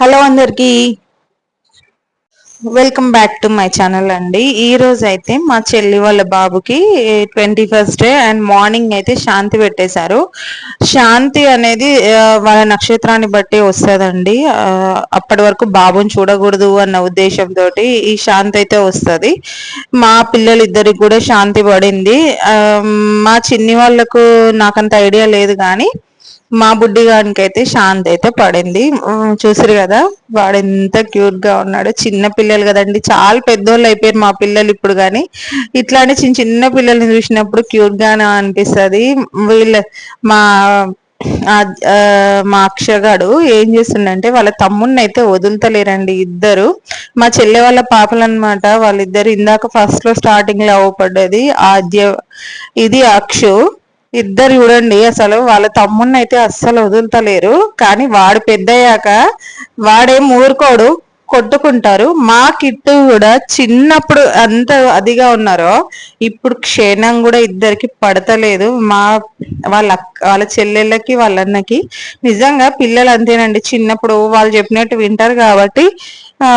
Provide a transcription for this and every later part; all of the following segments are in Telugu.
హలో అందరికి. Welcome back to my channel అండి. ఈ రోజు అయితే మా చెల్లి వాళ్ళ బాబుకి twenty first day and morning అయితే శాంతి పెట్టేశారు. శాంతి అనేది వాళ్ళ నక్షత్రాన్ని బట్టి వస్తుందండి. అప్పటి వరకు బాబుని చూడకూడదు అన్న ఉద్దేశంతో ఈ శాంతి అయితే వస్తుంది. మా పిల్లలు ఇద్దరికి కూడా శాంతి పడింది. మా చిన్ని వాళ్ళకు నాకంత ఐడియా లేదు కానీ మా బుడ్డి అయితే శాంతి అయితే పడింది చూసారు కదా? వాడు ఎంత క్యూట్గా ఉన్నాడు. చిన్న పిల్లలు కదండి. చాలా పెద్దోళ్ళు అయిపోయారు మా పిల్లలు ఇప్పుడు కానీ ఇట్లాంటి చిన్న చిన్న పిల్లల్ని చూసినప్పుడు క్యూట్ గానే అనిపిస్తుంది. వీళ్ళ మా మా అక్షగాడు ఏం చేస్తుండంటే వాళ్ళ తమ్ముడిని అయితే వదులుతలేరండి ఇద్దరు. మా చెల్లె వాళ్ళ పాపలు అనమాట వాళ్ళిద్దరు ఇందాక ఫస్ట్లో స్టార్టింగ్లో అవ్వబడ్డది ఆద్య ఇది అక్షు. ఇద్దరు చూడండి అసలు వాళ్ళ తమ్ముడిని అయితే అస్సలు వదులుతలేరు. కానీ వాడు పెద్దయ్యాక వాడేం ఊరుకోడు కొట్టుకుంటారు. మా కిట్టు కూడా చిన్నప్పుడు అంత అదిగా ఉన్నారో ఇప్పుడు క్షీణం కూడా ఇద్దరికి పడతలేదు. మా వాళ్ళ వాళ్ళ చెల్లెళ్ళకి వాళ్ళ అన్నకి నిజంగా పిల్లలు అంతేనండి. చిన్నప్పుడు వాళ్ళు చెప్పినట్టు వింటారు కాబట్టి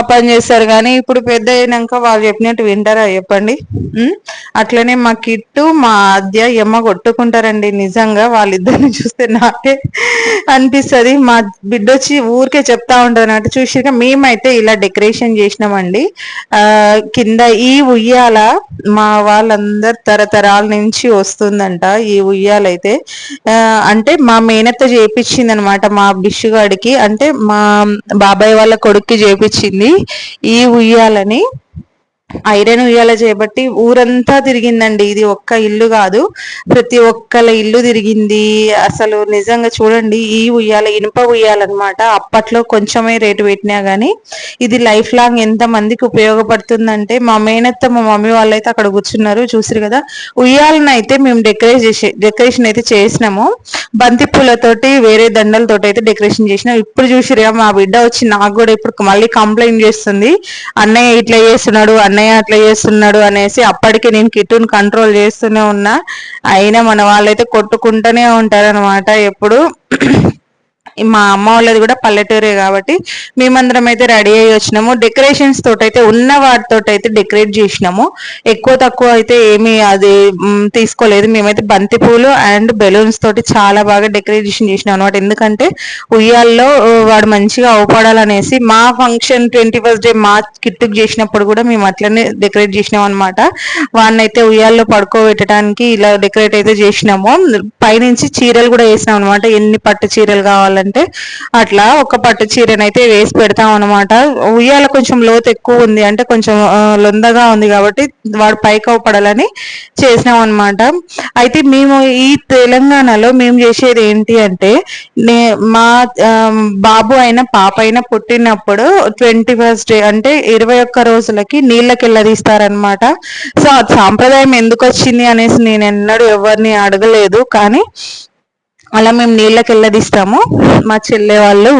పని చేస్తారు. కానీ ఇప్పుడు పెద్ద అయినాక వాళ్ళు చెప్పినట్టు వింటారా చెప్పండి? అట్లనే మా కిట్టు మా ఆద్య ఎమ్మ కొట్టుకుంటారండి. నిజంగా వాళ్ళిద్దరిని చూస్తే నాకే అనిపిస్తుంది. మా బిడ్డ వచ్చి ఊరికే చెప్తా ఉంటారు అంటే చూసిగా మేమైతే ఇలా డెకరేషన్ చేసినామండి. ఆ కింద ఈ ఉయ్యాల మా వాళ్ళందరు తరతరాల నుంచి వస్తుందంట. ఈ ఉయ్యాలైతే అంటే మా మేనత్త చేపించింది అనమాట మా బిష్గాడికి. అంటే మా బాబాయ్ వాళ్ళ కొడుక్కి చేపించింది ఈ ఉయ్యాలని ఐరన్ ఉయ్యాల చేపట్టి ఊరంతా తిరిగిందండి. ఇది ఒక్క ఇల్లు కాదు ప్రతి ఒక్కల ఇల్లు తిరిగింది. అసలు నిజంగా చూడండి ఈ ఉయ్యాల ఇనుప ఉయ్యాలన్నమాట. అప్పట్లో కొంచెమే రేటు పెట్టినా గానీ ఇది లైఫ్ లాంగ్ ఎంత మందికి ఉపయోగపడుతుందంటే మా మేనత్త మా మమ్మీ వాళ్ళైతే అక్కడ కూర్చున్నారు చూసారు కదా. ఉయ్యాలను అయితే మేము డెకరేట్ చేసి డెకరేషన్ అయితే చేసినాము. బంతి పూలతోటి వేరే దండలతోటి అయితే డెకరేషన్ చేసినాం. ఇప్పుడు చూసిరుగా మా బిడ్డ వచ్చి నాకు కూడా ఇప్పుడు మళ్ళీ కంప్లైంట్ చేస్తుంది. అన్నయ్య ఇట్లా చేస్తున్నాడు అన్నయ్య అట్లా చేస్తున్నాడు అనేసి అప్పటికి నేను కిట్టును కంట్రోల్ చేస్తూనే ఉన్నా. అయినా మన వాళ్ళైతే కొట్టుకుంటూనే ఉంటారనమాట ఎప్పుడు. మా అమ్మ వాళ్ళది కూడా పల్లెటూరే కాబట్టి మేమందరం అయితే రెడీ అయ్యి వచ్చినాము. డెకరేషన్స్ తోటైతే ఉన్న వాటితో అయితే డెకరేట్ చేసినాము. ఎక్కువ తక్కువ అయితే ఏమి అది తీసుకోలేదు. మేమైతే బంతి పూలు అండ్ బెలూన్స్ తోటి చాలా బాగా డెకరేషన్ చేసినాం అనమాట ఎందుకంటే ఉయ్యాల్లో వాడు మంచిగా అవపడాలనేసి మా ఫంక్షన్ ట్వంటీ ఫస్ట్ డే మా కిట్టుకు చేసినప్పుడు కూడా మేము అట్లనే డెకరేట్ చేసినాం అనమాట వాడినైతే ఉయ్యాల్లో పడుకోబెట్టడానికి ఇలా డెకరేట్ అయితే చేసినాము. పైనుంచి చీరలు కూడా వేసినాం అనమాట ఎన్ని పట్టు చీరలు కావాలంటే అంటే అట్లా ఒక పట్టు చీరని అయితే వేసి పెడతాం అనమాట ఉయ్యాల కొంచెం లోతు ఎక్కువ ఉంది అంటే కొంచెం లొందగా ఉంది కాబట్టి వాడు పైకి పడాలని చేసినాం అనమాట అయితే మేము ఈ తెలంగాణలో మేము చేసేది ఏంటి అంటే నే మా బాబు అయినా పాప అయినా పుట్టినప్పుడు ట్వంటీ ఫస్ట్ డే అంటే ఇరవై ఒక్క రోజులకి నీళ్ళకి వెళ్ళదీస్తారనమాట సో సాంప్రదాయం ఎందుకు వచ్చింది అనేసి నేను ఎన్నడూ ఎవరిని అడగలేదు. కానీ అలా మేము నీళ్ళకి వెళ్ళదిస్తాము. మా చెల్లె వాళ్ళు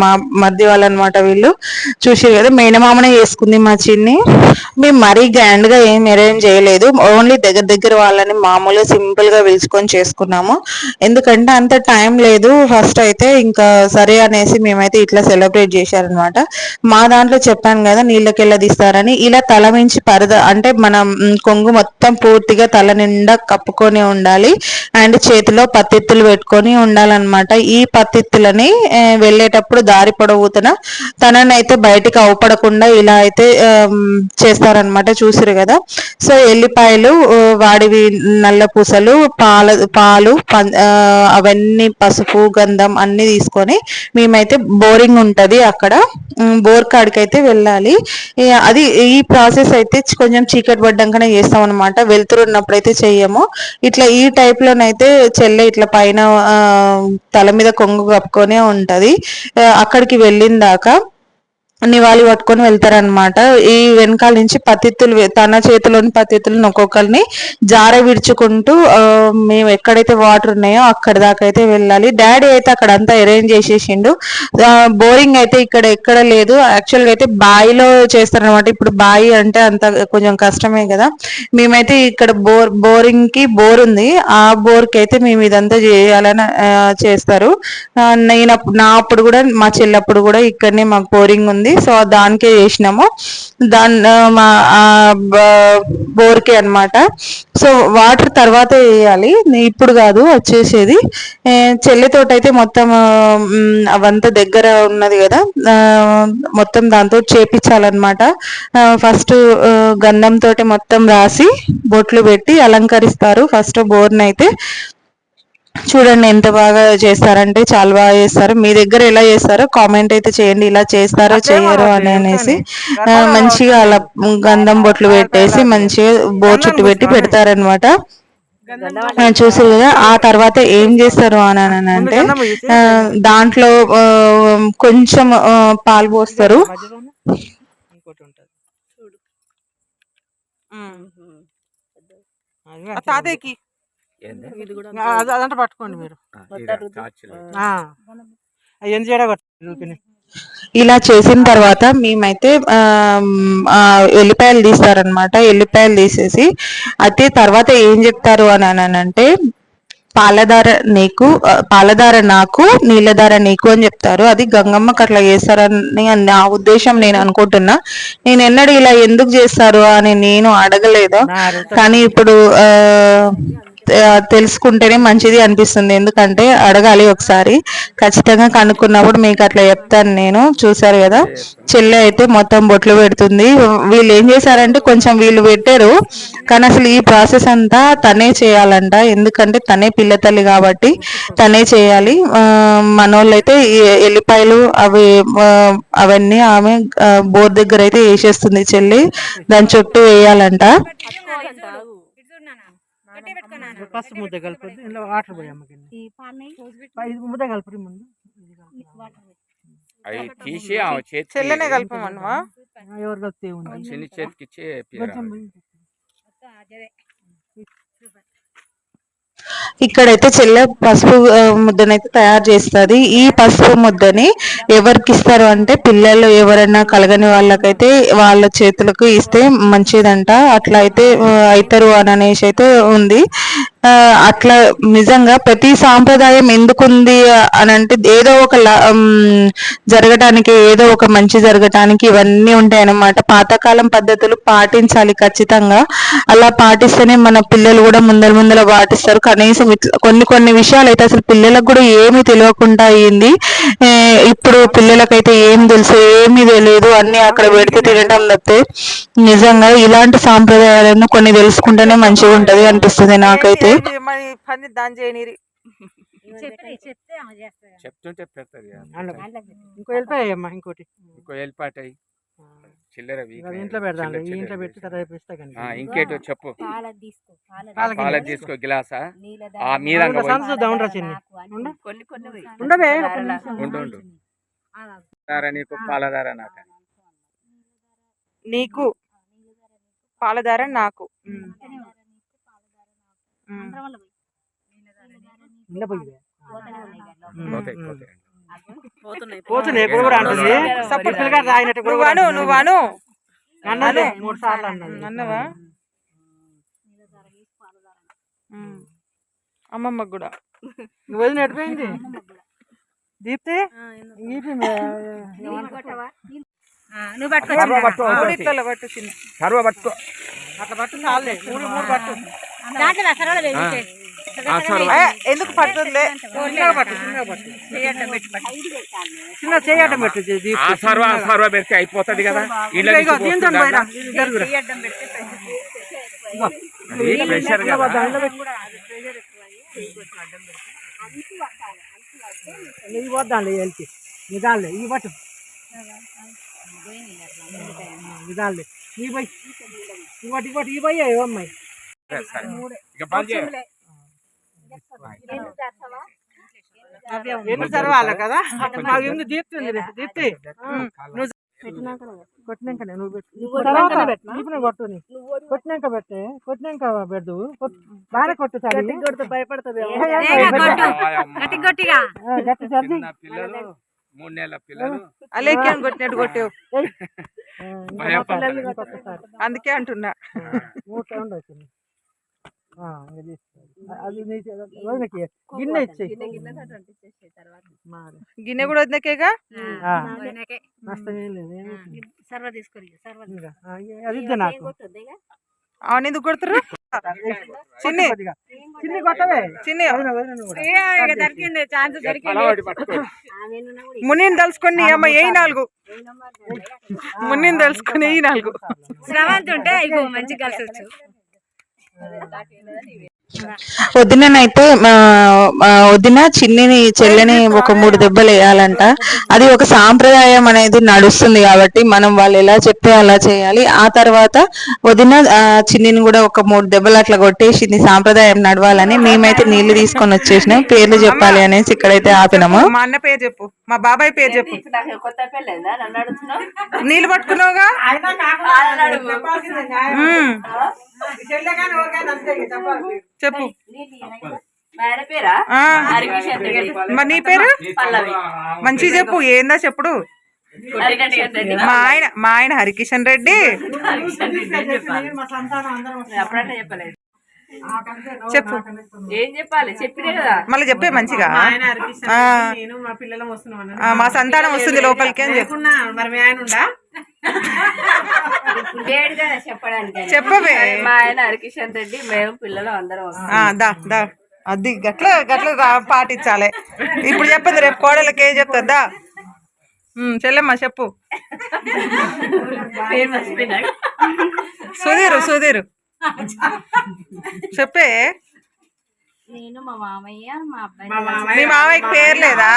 మా మధ్య వాళ్ళు అనమాట వీళ్ళు చూసి కదా మేనమామనే చేసుకుంది మా చిన్ని. మేము మరీ గ్రాండ్గా ఏం అరేంజ్ చేయలేదు. ఓన్లీ దగ్గర దగ్గర వాళ్ళని మామూలుగా సింపుల్గా పిలుచుకొని చేసుకున్నాము. ఎందుకంటే అంత టైం లేదు. ఫస్ట్ అయితే ఇంకా సరే అనేసి మేమైతే ఇట్లా సెలబ్రేట్ చేశారనమాట. మా దాంట్లో చెప్పాను కదా నీళ్ళకి వెళ్ళదిస్తారని. ఇలా తల మించి పరద అంటే మనం కొంగు మొత్తం పూర్తిగా తల నిండా కప్పుకొని ఉండాలి. అండ్ చేతిలో పత్తిత్తులు పెట్టుకొని ఉండాలన్నమాట. ఈ పత్తిత్తులని వెళ్ళేటప్పుడు దారి పొడవుతున తనని అయితే బయటికి అవపడకుండా ఇలా అయితే చేస్తారనమాట చూసిరు కదా. సో ఎల్లిపాయలు వాడివి నల్ల పూసలు పాల పాలు అవన్నీ పసుపు గంధం అన్ని తీసుకొని మేమైతే బోరింగ్ ఉంటుంది అక్కడ. బోర్ కాడికి అయితే వెళ్ళాలి అది ఈ ప్రాసెస్ అయితే కొంచెం చీకటి పడ్డాకనే చేస్తాం అనమాట వెళ్తురున్నప్పుడు అయితే చెయ్యము. ఇట్లా ఈ టైప్ లోనైతే చెల్లె ఇట్లా పైన తల మీద కొంగు కప్పుకొనే ఉంటది. అక్కడికి వెళ్ళిన దాకా నివాళి పట్టుకొని వెళ్తారనమాట ఈ వెనకాల నుంచి పతిత్తులు తన చేతిలోని పతిత్తులను ఒక్కొక్కరిని జార విడుచుకుంటూ మేము ఎక్కడైతే వాటర్ ఉన్నాయో అక్కడ దాకా అయితే వెళ్ళాలి. డాడీ అయితే అక్కడ అంతా అరేంజ్ చేసేసిండు. బోరింగ్ అయితే ఇక్కడ ఎక్కడ లేదు. యాక్చువల్గా అయితే బాయిలో చేస్తారనమాట ఇప్పుడు బావి అంటే అంత కొంచెం కష్టమే కదా. మేమైతే ఇక్కడ బోర్ బోరింగ్కి బోర్ ఉంది. ఆ బోర్కి అయితే మేము ఇదంతా చేయాలని చేస్తారు. నేను అప్పుడు నా అప్పుడు కూడా మా చెల్లప్పుడు కూడా ఇక్కడనే మాకు బోరింగ్ ఉంది. సో దానికే చేసినాము. దాని మా బోర్కే అన్నమాట. సో వాటర్ తర్వాత వేయాలి. ఇప్పుడు కాదు వచ్చేసేది. ఏ, అయితే మొత్తం అవంతా దగ్గర ఉన్నది కదా. మొత్తం దాంతో చేపించాలన్నమాట. ఫస్ట్ గంధం తోటి మొత్తం రాసి బొట్లు పెట్టి అలంకరిస్తారు. ఫస్ట్ బోర్ని అయితే చూడండి ఎంత బాగా చేస్తారంటే చాలా బాగా చేస్తారు. మీ దగ్గర ఎలా చేస్తారో కామెంట్ అయితే చేయండి. ఇలా చేస్తారో చేయరో అనొద్దు, అనేసి మంచిగా అలా గంధం బొట్లు పెట్టేసి మంచిగా బో చుట్టు పెట్టి. పెడతారనమాట. చూసారు కదా ఆ తర్వాత ఏం చేస్తారు అని అని అంటే దాంట్లో కొంచెం పాలు పోస్తారు. మధ్యలోనే ఇంకోటి ఉంటది. చూడు. ఆ తాతయ్యకి అదంతా పట్టుకోండి మీరు. అవన్నీ చేయడా ఇలా చేసిన తర్వాత మేమైతే ఎల్లిపాయలు తీస్తారనమాట ఎల్లిపాయలు తీసేసి అయితే తర్వాత ఏం చెప్తారు అని అని అంటే పాలధార నీకు పాలధార నాకు నీళ్ళధార నీకు అని చెప్తారు. అది గంగమ్మకి అట్లా చేస్తారని నా ఉద్దేశం నేను అనుకుంటున్నా. నేను ఎన్నడూ ఇలా ఎందుకు చేస్తారు అని నేను అడగలేదు? కానీ ఇప్పుడు తెలుసుకుంటేనే మంచిది అనిపిస్తుంది. ఎందుకంటే అడగాలి ఒకసారి. ఖచ్చితంగా కనుక్కున్నప్పుడు మీకు అట్లా చెప్తాను నేను. చూసారు కదా? చెల్లె అయితే మొత్తం బొట్లు పెడుతుంది. వీళ్ళు ఏం చేశారంటే కొంచెం వీళ్ళు పెట్టారు. కానీ అసలు ఈ ప్రాసెస్ అంతా తనే చేయాలంట. ఎందుకంటే తనే పిల్ల తల్లి కాబట్టి తనే చేయాలి. మనోళ్ళైతే ఈ ఎల్లిపాయలు అవి అవన్నీ ఆమె బోర్ దగ్గర అయితే వేసేస్తుంది చెల్లి. దాని చుట్టూ వేయాలంట. ఫస్ట్ ముద్ద కలుపుద్ది ఇందులో వాటర్ పోయి అమ్మకి ఇది ముద్ద కలుపురి ముందు. అవి తీసి ఆమె చేతి చెల్లెనే కలపమన్నవా ఎవరు కలిపితే ఉంది చిన్న చేతికి ఇచ్చి. ఇక్కడైతే చెల్లె పసుపు ముద్దనైతే తయారు చేస్తుంది. ఈ పసుపు ముద్దని ఎవరికి ఇస్తారు అంటే పిల్లలు ఎవరైనా కలగని వాళ్ళకైతే వాళ్ళ చేతులకు ఇస్తే మంచిదంట. అట్లా అయితే అవుతారు అని అనేసి అయితే ఉంది. అట్లా నిజంగా ప్రతి సాంప్రదాయం ఎందుకుంది అని అంటే ఏదో ఒక ల- జరగటానికి ఏదో ఒక మంచి జరగటానికి ఇవన్నీ ఉంటాయి పాతకాలం పద్ధతులు పాటించాలి ఖచ్చితంగా. అలా పాటిస్తేనే మన పిల్లలు కూడా ముందర ముందర పాటిస్తారు. కనీసం ఇట్లా కొన్ని కొన్ని విషయాలు అయితే అసలు పిల్లలకు కూడా ఏమీ తెలియకుండా అయింది. ఇప్పుడు పిల్లలకైతే ఏం తెలుసు ఏమీ తెలియదు. అన్ని అక్కడ పెడితే తినటం తప్పితే నిజంగా ఇలాంటి సాంప్రదాయాలను కొన్ని తెలుసుకుంటేనే మంచిగా ఉంటది అనిపిస్తుంది నాకైతే. మరి పని దాని చేయనీరి. చెప్తుంటే పెడతారు. ఇంకో వెళ్ళిపోయాయమ్మా ఇంకోటి. ఇంకో చిల్లర ఇంట్లో ఈ ఇంట్లో పెట్టి. తర్వాత ఇంకేటో చెప్పు. పాల తీసుకో. గిలాసా? కొన్ని ఉండవే. ఉండు, నీకు పాలధార నాకు? నీకు పాలధార నాకు. పోతున్నాయి. ఇప్పుడు కూడా అంటుంది. సపోర్ట్ పిల్లగాడు తాగినట్టు కూడా కూడా అంటుంది. నువ్వను అన్నది మూడు సార్లు అన్నది. అన్నవా అమ్మమ్మకు కూడా. నువ్వు వదిన ఎడిపోయింది దీప్తి? నువ్వు పట్టుకో. పట్టు పట్టు. అట్లా పట్టు చాలే మూడు మూడు పట్టు. దాంట్లో అసలు ఎందుకు పట్టు పట్టు. చిన్న పెట్టు ఆ సర్వ ఆ సర్వ పెడితే అయిపోతది కదా. ప్రెషర్ పెట్టు. ఇవి వద్దాంలే వెళ్తే నిదాలే ఇవి పట్టు. నిదాలే ఈ పోయి. ఇవ్వటి ఇవ్వటి ఈ పోయి అమ్మాయి. సరే, సరే. ఇక బంద్ చేయి. ఎన్ని చదవాలి కదా? నాకు ఎందుకు దీప్తి ఉంది రే, దీప్తి నువ్వు కొట్టినాకనే. నువ్వు పెట్టు. కొట్టినాకనే తర్వాత పెట్టనా? ఇప్పుడు కొట్టు. కొట్టినాక పెట్టే. కొట్టినాక పెడదు. బాగా కొట్టు భయపడుతుంది గట్టి గట్టిగా గట్టి సర్ది చిన్న పిల్లలు మూడు నెలల పిల్లలు. అలేకి కొట్టినట్టు కొట్టావు. అందుకే అంటున్నా. మూడు సౌండ్ వచ్చింది. అది గిన్నె ఇచ్చేయి. గిన్నె కూడా వదినకేగా ఆ, వదినకే. నష్టం ఏం లేదు. సర్వ అది ఇద్దా నాకు. అవును ఎందుకు కొడుతురు చిన్ని. కొట్టవే. చిన్ని. దొరికింది ఛాన్స్ దొరికింది మునిని తలుసుకొని అమ్మ ఏ నాలుగు? మునిని తలుసుకొని ఏ నాలుగు? శ్రవంతి ఉంటే ఇగో మంచిగా కలిసి వచ్చు El mensaje వదిననైతే మా వదిన చిన్నిని చెల్లిని ఒక మూడు దెబ్బలు వేయాలంట. అది ఒక సాంప్రదాయం అనేది నడుస్తుంది కాబట్టి మనం వాళ్ళు ఎలా చెప్తే అలా చేయాలి. ఆ తర్వాత వదిన ఆ, చిన్నిని కూడా ఒక మూడు దెబ్బలు అట్లా కొట్టేసింది. సాంప్రదాయం నడవాలని మేమైతే నీళ్ళు తీసుకొని వచ్చేసినాం. పేర్లు చెప్పాలి అనేసి ఇక్కడైతే ఆపినాము. మా అన్న పేరు చెప్పు. మా బాబాయ్ పేరు చెప్పు. నీళ్ళు పట్టుకున్నావుగా. చెప్పు. ఆ. మరి నీ పేరు? మంచి చెప్పు ఏందా చెప్పుడు? మా ఆయన మా ఆయన హరికిషన్ రెడ్డి. మా సంతానం అందరం వస్తాం. చెప్పు. ఏం చెప్పాలి? చెప్పినే కదా. మళ్ళీ చెప్పే మంచిగా. మా సంతానం వస్తుంది లోపలికి అని చెప్పు. మరి మీ ఆయన ఉండా? చెప్పడానికి. చెప్పవే. మా ఆయన హరికిషన్ రెడ్డి మేము పిల్లలు అందరం దా దా. అది గట్ల గట్ల పాటించాలి. ఇప్పుడు చెప్పింది రేపు కోడలకి ఏం చెప్తుందా చెల్లెమ్మ చెప్పు. సుధీరు సుధీరు. చెప్పే. నేను మా మామయ్య మా అబ్బాయి మా మామయ్య మీ మామయ్యకి పేరు లేదా?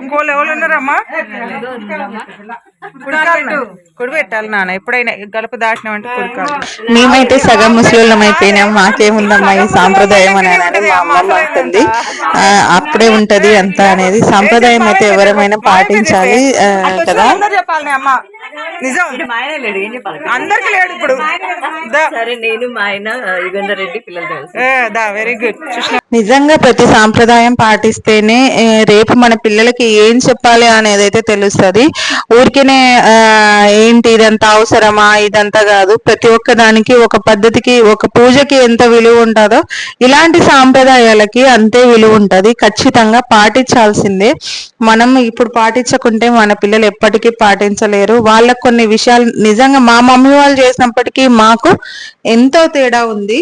ఇంకోళ్ళు ఎవరు ఉన్నారమ్మా? కుడికాలు కుడి పెట్టాలి నాన్న ఎప్పుడైనా గడప దాటినామంటే కుడికాలు మేమైతే సగం ముస్లింలం అయిపోయినాం మాకేముందమ్మా ఈ సాంప్రదాయం అని అని మా అమ్మమ్మ అంటుంది ఆ, అప్పుడే ఉంటది అంతా అనేది. సాంప్రదాయం అయితే ఎవరమైనా పాటించాలి కదా? అందరు చెప్పాలి అమ్మ. నిజం. అందరికి లేడు ఇప్పుడు. దా. సరే నేను మా ఆయన యుగంధర్ రెడ్డి పిల్లలు తెలుసు ఏ, దా వెరీ గుడ్ నిజంగా ప్రతి సాంప్రదాయం పాటిస్తేనే రేపు మన పిల్లలకి ఏం చెప్పాలి అనేది అయితే తెలుస్తుంది. ఊరికేనే ఏంటి ఇదంతా అవసరమా ఇదంతా కాదు. ప్రతి ఒక్క దానికి ఒక పద్ధతికి ఒక పూజకి ఎంత విలువ ఉంటుందో ఇలాంటి సాంప్రదాయాలకి అంతే విలువ ఉంటది. ఖచ్చితంగా పాటించాల్సిందే. మనం ఇప్పుడు పాటించకుంటే మన పిల్లలు ఎప్పటికీ పాటించలేరు. వాళ్ళకు కొన్ని విషయాలు నిజంగా మా మమ్మీ వాళ్ళు చేసినప్పటికీ మాకు ఎంతో తేడా ఉంది.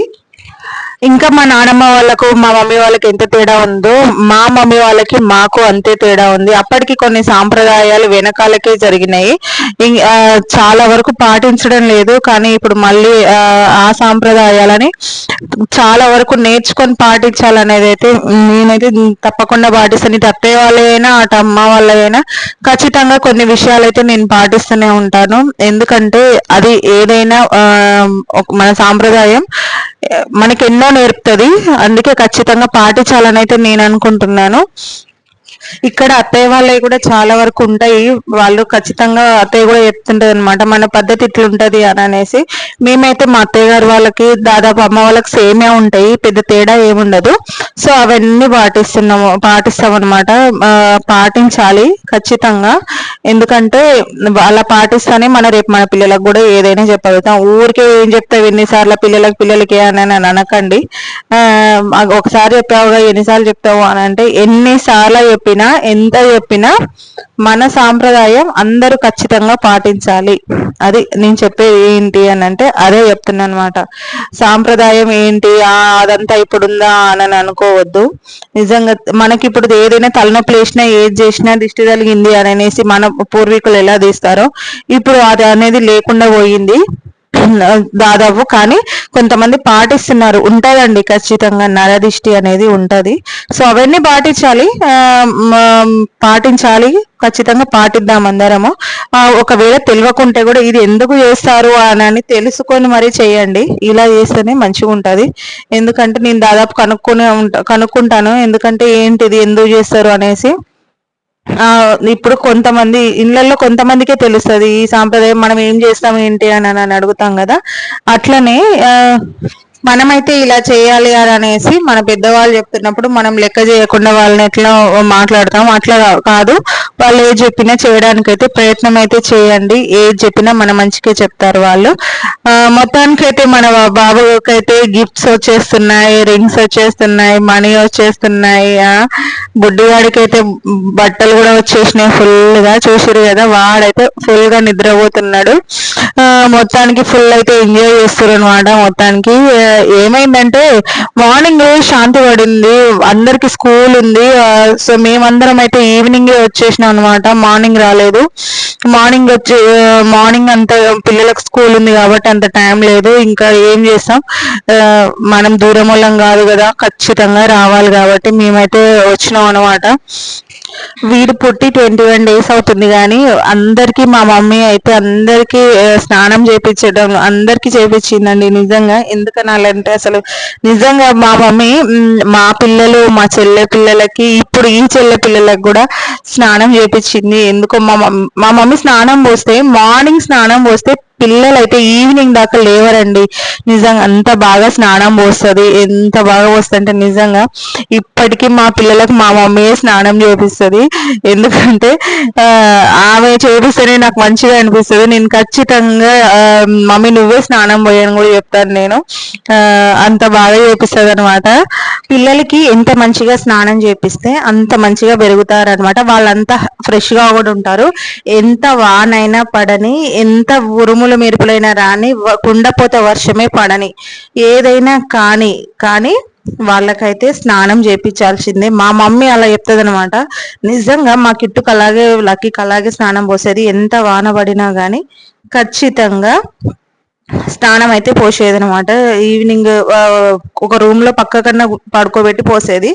ఇంకా మా నానమ్మ వాళ్ళకు మా మమ్మీ వాళ్ళకి ఎంత తేడా ఉందో మా మమ్మీ వాళ్ళకి మాకు అంతే తేడా ఉంది. అప్పటికి కొన్ని సాంప్రదాయాలు వెనకాలకే జరిగినాయి. ఇం- చాలా వరకు పాటించడం లేదు. కానీ ఇప్పుడు మళ్ళీ ఆ, సాంప్రదాయాలని చాలా వరకు నేర్చుకొని పాటించాలనేది అయితే నేనైతే తప్పకుండా పాటిస్తాను. ఇటు అత్తయ్య వాళ్ళైనా అటు అమ్మ వాళ్ళైనా ఖచ్చితంగా కొన్ని విషయాలు అయితే నేను పాటిస్తూనే ఉంటాను. ఎందుకంటే అది ఏదైనా మన సాంప్రదాయం మనకి ఎన్నో నేర్పుతుంది. అందుకే ఖచ్చితంగా పాటించాలని అయితే నేను అనుకుంటున్నాను. ఇక్కడ అత్తయ్య వాళ్ళవి కూడా చాలా వరకు ఉంటాయి. వాళ్ళు ఖచ్చితంగా అత్తయ్య కూడా చెప్తుంటది అనమాట మన పద్ధతి ఇట్లుంటది అని అనేసి. మేమైతే మా అత్తయ్య గారు వాళ్ళకి దాదాపు అమ్మ వాళ్ళకి సేమే ఉంటాయి. పెద్ద తేడా ఏముండదు. సో అవన్నీ పాటిస్తున్నాము పాటిస్తాం అనమాట పాటించాలి ఖచ్చితంగా. ఎందుకంటే అలా పాటిస్తేనే మన రేపు మన పిల్లలకు కూడా ఏదైనా చెప్పగలుగుతాం. ఊరికే ఏం చెప్తావు? ఎన్నిసార్లు పిల్లలకి పిల్లలకి అని అని అనకండి. ఒకసారి చెప్పావుగా ఎన్నిసార్లు చెప్తావు అని అంటే ఎన్నిసార్లు చెప్పినా ఎంత చెప్పినా మన సాంప్రదాయం అందరూ ఖచ్చితంగా పాటించాలి. అది నేను చెప్పేది ఏంటి అని అంటే అదే చెప్తున్నా అనమాట సాంప్రదాయం ఏంటి? అదంతా ఇప్పుడు ఉందా అని అనుకోవద్దు. నిజంగా మనకి ఇప్పుడు ఏదైనా తలనొప్పి లేచినా ఏది చేసినా దిష్టి తగిలింది అని అనేసి మన పూర్వీకులు ఎలా తీస్తారో ఇప్పుడు అది అనేది లేకుండా పోయింది. దాదాపు కానీ కొంతమంది పాటిస్తున్నారు. ఉంటుందండి ఖచ్చితంగా నరదిష్టి అనేది ఉంటది. సో అవన్నీ పాటించాలి. పాటించాలి. ఖచ్చితంగా పాటిద్దాం అందరము. ఒకవేళ తెలియకుంటే కూడా ఇది ఎందుకు చేస్తారు అని తెలుసుకొని మరీ చేయండి. ఇలా చేస్తేనే మంచిగా ఉంటుంది. ఎందుకంటే నేను దాదాపు కనుక్కునే ఉంటా కనుక్కుంటాను. ఎందుకంటే ఏంటిది ఎందుకు చేస్తారు అనేసి. ఇప్పుడు కొంతమంది ఇళ్ళలో కొంతమందికే తెలుస్తుంది ఈ సాంప్రదాయం మనం ఏం చేస్తాం ఏంటి అని అని అడుగుతాం కదా. అట్లనే మనమైతే ఇలా చేయాలి అని అనేసి మన పెద్దవాళ్ళు చెప్తున్నప్పుడు మనం లెక్క చేయకుండా వాళ్ళని ఎట్లా మాట్లాడతాం అట్లా కాదు. వాళ్ళు ఏది చెప్పినా చేయడానికైతే ప్రయత్నం అయితే చేయండి. ఏది చెప్పినా మన మంచికే చెప్తారు వాళ్ళు. మొత్తానికైతే మన బాబుకైతే గిఫ్ట్స్ వచ్చేస్తున్నాయి రింగ్స్ వచ్చేస్తున్నాయి మనీ వచ్చేస్తున్నాయి బుడ్డివాడికి అయితే బట్టలు కూడా వచ్చేసినాయి ఫుల్గా చూసిరు కదా వాడైతే ఫుల్గా నిద్రపోతున్నాడు మొత్తానికి ఫుల్ అయితే ఎంజాయ్ చేస్తారు అనమాట మొత్తానికి. ఏమైందంటే మార్నింగ్ శాంతి పడింది. అందరికి స్కూల్ ఉంది. సో మేమందరం అయితే ఈవినింగే వచ్చేసిన. అనమాట మార్నింగ్ రాలేదు. మార్నింగ్ వచ్చి మార్నింగ్ అంత పిల్లలకు స్కూల్ ఉంది కాబట్టి అంత టైం లేదు. ఇంకా ఏం చేస్తాం? మనం దూరం వాళ్ళం కాదు కదా. ఖచ్చితంగా రావాలి కాబట్టి మేమైతే వచ్చినాం అనమాట వీడు పుట్టి ట్వంటీ వన్ డేస్ అవుతుంది కానీ అందరికి మా మమ్మీ అయితే అందరికి స్నానం చేపించడం అందరికి చేపించిందండి నిజంగా. ఎందుకనాలంటే అసలు నిజంగా మా మమ్మీ మా పిల్లలు మా చెల్లె పిల్లలకి ఇప్పుడు ఈ చెల్లె పిల్లలకు కూడా స్నానం చేపించింది ఎందుకో మా మమ్మీ మా మమ్మీ స్నానం పోస్తే మార్నింగ్ స్నానం పోస్తే పిల్లలు అయితే ఈవినింగ్ దాకా లేవరండి. నిజంగా అంత బాగా స్నానం పోస్తుంది. ఎంత బాగా పోస్తుంది నిజంగా ఇప్పటికీ మా పిల్లలకు మా మమ్మీ స్నానం చేపిస్తుంది. ఎందుకంటే ఆమె చేపిస్తేనే నాకు మంచిగా అనిపిస్తుంది. నేను ఖచ్చితంగా మమ్మీ నువ్వే స్నానం పోయాను కూడా చెప్తాను నేను. అంత బాగా చేపిస్తుంది అనమాట పిల్లలకి ఎంత మంచిగా స్నానం చేపిస్తే అంత మంచిగా పెరుగుతారు అనమాట వాళ్ళంతా ఫ్రెష్గా కూడా ఉంటారు. ఎంత వానైనా పడని ఎంత ఉరుములు మెరుపులైనా రాని వ- కుండపోత వర్షమే పడని. ఏదైనా కానీ కానీ వాళ్ళకైతే స్నానం చేపించాల్సిందే. మా మమ్మీ అలా చెప్తుంది అనమాట నిజంగా మా కిట్టుకు అలాగే లక్కీకి అలాగే స్నానం పోసేది. ఎంత వాన పడినా కానీ ఖచ్చితంగా స్నానం అయితే పోసేది అనమాట ఈవినింగ్ ఒక రూమ్లో పక్క కన్నా పడుకోబెట్టి పోసేది.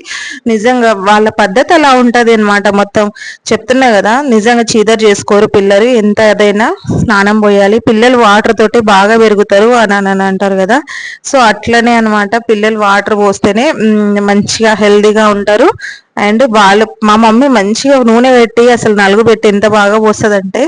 నిజంగా వాళ్ళ పద్ధతి అలా ఉంటది అనమాట మొత్తం. చెప్తున్నా కదా నిజంగా చీదర్ చేసుకోరు పిల్లలు. ఎంత అదైనా స్నానం పోయాలి. పిల్లలు వాటర్ తోటి బాగా పెరుగుతారు అని అని అంటారు కదా. సో అట్లనే అనమాట పిల్లలు వాటర్ పోస్తేనే మంచిగా హెల్దీగా ఉంటారు. అండ్ వాళ్ళు మా మమ్మీ మంచిగా నూనె పెట్టి అసలు నలుగు పెట్టి ఎంత బాగా పోస్తుందంటే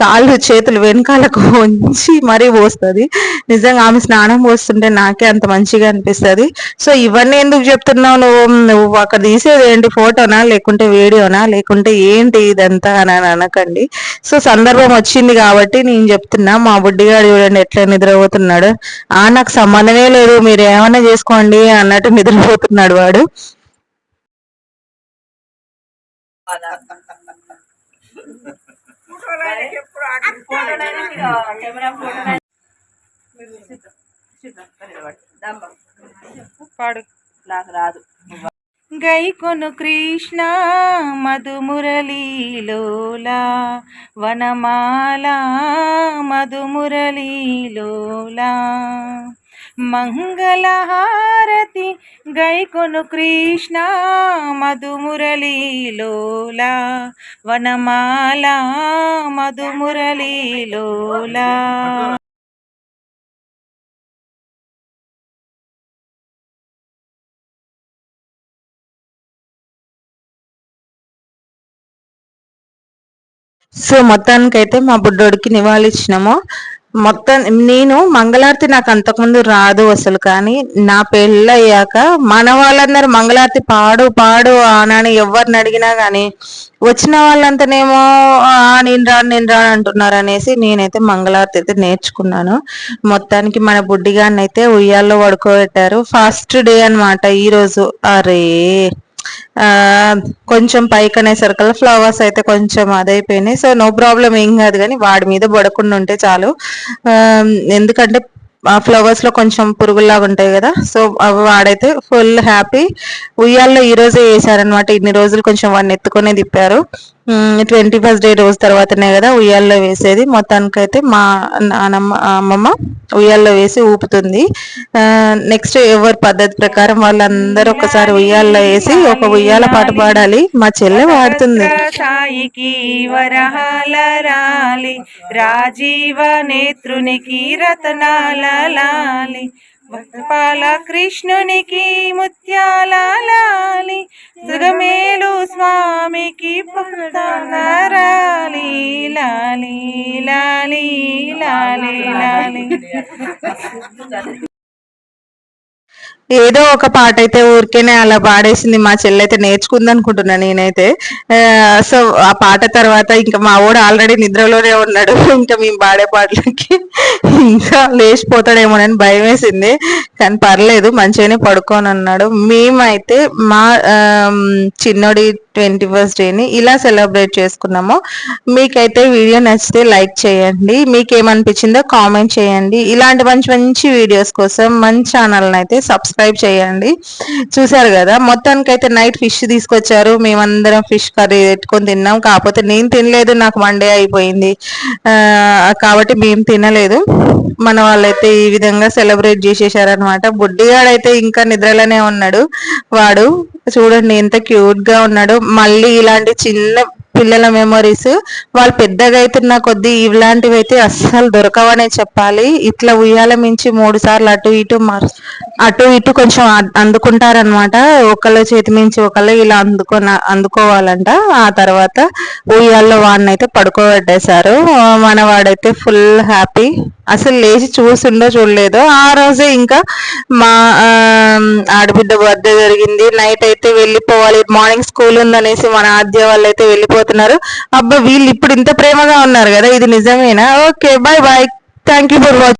కాళ్ళు చేతులు వెనకాలకు ఉంచి మరీ పోస్తుంది. నిజంగా ఆమె స్నానం పోస్తుంటే నాకే అంత మంచిగా అనిపిస్తుంది. సో ఇవన్నీ ఎందుకు చెప్తున్నావు నువ్వు? నువ్వు అక్కడ తీసేది ఏంటి? ఫోటోనా? లేకుంటే వీడియోనా? లేకుంటే ఏంటి ఇదంతా అని అని అనకండి. సో సందర్భం వచ్చింది కాబట్టి నేను చెప్తున్నా మా బుడ్డిగాడు చూడండి ఎట్లా నిద్రపోతున్నాడు. ఆ నాకు సంబంధమే లేదు మీరు ఏమైనా చేసుకోండి అన్నట్టు నిద్రపోతున్నాడు వాడు. పాడు. నాకు రాదు. గైకొను కృష్ణ మధుమురళీలోలా వనమాల మధుమురళీలోలా. మంగళహారతి గైకొను కృష్ణ మధుమురళీలోల వనమాల మధుమురళీలోల. సో మొత్తానికైతే మా బుడ్డోడికి నివాళిచ్చినాము. మొత్తం నేను మంగళారతి నాకు అంతకుముందు రాదు అసలు కానీ నా పెళ్ళయ్యాక మన వాళ్ళందరూ మంగళారతి పాడు పాడు అని ఎవరిని అడిగినా కానీ వచ్చిన వాళ్ళంతానేమో నేను రాను నేను రాను అంటున్నారు అనేసి నేనైతే మంగళారతి అయితే నేర్చుకున్నాను. మొత్తానికి మన బుడ్డిగాన్ని అయితే ఉయ్యాల్లో పడుకోబెట్టారు. ఫస్ట్ డే అన్నమాట ఈ రోజు. అరే! కొంచెం పైకి అనేసరికల్లా ఫ్లవర్స్ అయితే కొంచెం అదైపోయినాయి. సో నో ప్రాబ్లం ఏం కాదు కానీ వాడి మీద పడకుండా ఉంటే చాలు. ఎందుకంటే ఆ ఫ్లవర్స్లో కొంచెం పురుగుల్లాగా ఉంటాయి కదా. సో అవి వాడైతే ఫుల్ హ్యాపీ ఉయ్యాల్లో ఈ రోజే వేసారనమాట ఇన్ని రోజులు కొంచెం వాడిని ఎత్తుకునే తిప్పారు. ట్వంటీ ఫస్ట్ డే రోజు తర్వాతనే కదా ఉయ్యాల్లో వేసేది. మొత్తానికైతే మా నానమ్మ అమ్మమ్మ ఉయ్యాల్లో వేసి ఊపుతుంది. నెక్స్ట్ ఎవరి పద్ధతి ప్రకారం వాళ్ళందరూ ఒకసారి ఉయ్యాల్లో వేసి ఒక ఉయ్యాల పాట పాడాలి. మా చెల్లె పాడుతుంది. సాయికి వరహాల రాలి రాజీవ నేత్రునికి రతనాల లాలి. వనపాల కృష్ణునికి ముత్యాల లాలి సుగమేలు స్వామికి పక్తాల లాలి లాలి లాలి లాలి. ఏదో ఒక పాట అయితే ఊరికేనే అలా పాడేసింది. మా చెల్లి అయితే నేర్చుకుంది అనుకుంటున్నా నేనైతే సో ఆ పాట తర్వాత ఇంకా మా వాడు ఆల్రెడీ నిద్రలోనే ఉన్నాడు. ఇంకా మేము పాడే పాటలకి ఇంకా లేచిపోతాడేమోనని భయం వేసింది కానీ పర్లేదు మంచిగానే పడుకొని అన్నాడు మేమైతే మా చిన్నోడి ట్వంటీ ఫస్ట్ డేని ఇలా సెలబ్రేట్ చేసుకున్నాము. మీకైతే వీడియో నచ్చితే లైక్ చేయండి. మీకు ఏమనిపించిందో కామెంట్ చేయండి. ఇలాంటి మంచి మంచి వీడియోస్ కోసం మన ఛానల్ని అయితే సబ్స్క్రైబ్ చేయండి. చూసారు కదా మొత్తానికి అయితే నైట్ ఫిష్ తీసుకొచ్చారు. మేమందరం ఫిష్ కర్రీ పెట్టుకొని తిన్నాం. కాకపోతే నేను తినలేదు నాకు మండే అయిపోయింది. కాబట్టి మేము తినలేదు. మన వాళ్ళైతే ఈ విధంగా సెలబ్రేట్ చేసేసారనమాట బుడ్డిగాడైతే ఇంకా నిద్రలోనే ఉన్నాడు. వాడు చూడండి ఎంత క్యూట్గా ఉన్నాడు. మళ్ళీ ఇలాంటి చిన్న పిల్లల మెమరీస్ వాళ్ళు పెద్దగా అవుతున్న కొద్దీ ఇలాంటివి అయితే అస్సలు దొరకవనే చెప్పాలి. ఇట్లా ఉయ్యాల మించి మూడు సార్లు అటు ఇటు అటు ఇటు కొంచెం అందుకుంటారనమాట ఒకళ్ళ చేతి మించి ఒకళ్ళు ఇలా అందుకొని అందుకోవాలంట. ఆ తర్వాత ఉయ్యాల్లో వాడిని అయితే పడుకోబెట్టేశారు. మన వాడైతే ఫుల్ హ్యాపీ. అసలు లేచి చూసిండో చూడలేదో. ఆ రోజే ఇంకా మా ఆడబిడ్డ బర్త్డే జరిగింది. నైట్ అయితే వెళ్ళిపోవాలి. మార్నింగ్ స్కూల్ ఉందనేసి మన ఆద్య వాళ్ళు అయితే వెళ్ళిపోతున్నారు. అబ్బా వీళ్ళు ఇప్పుడు ఇంత ప్రేమగా ఉన్నారు కదా ఇది నిజమేనా? Okay bye bye thank you for watching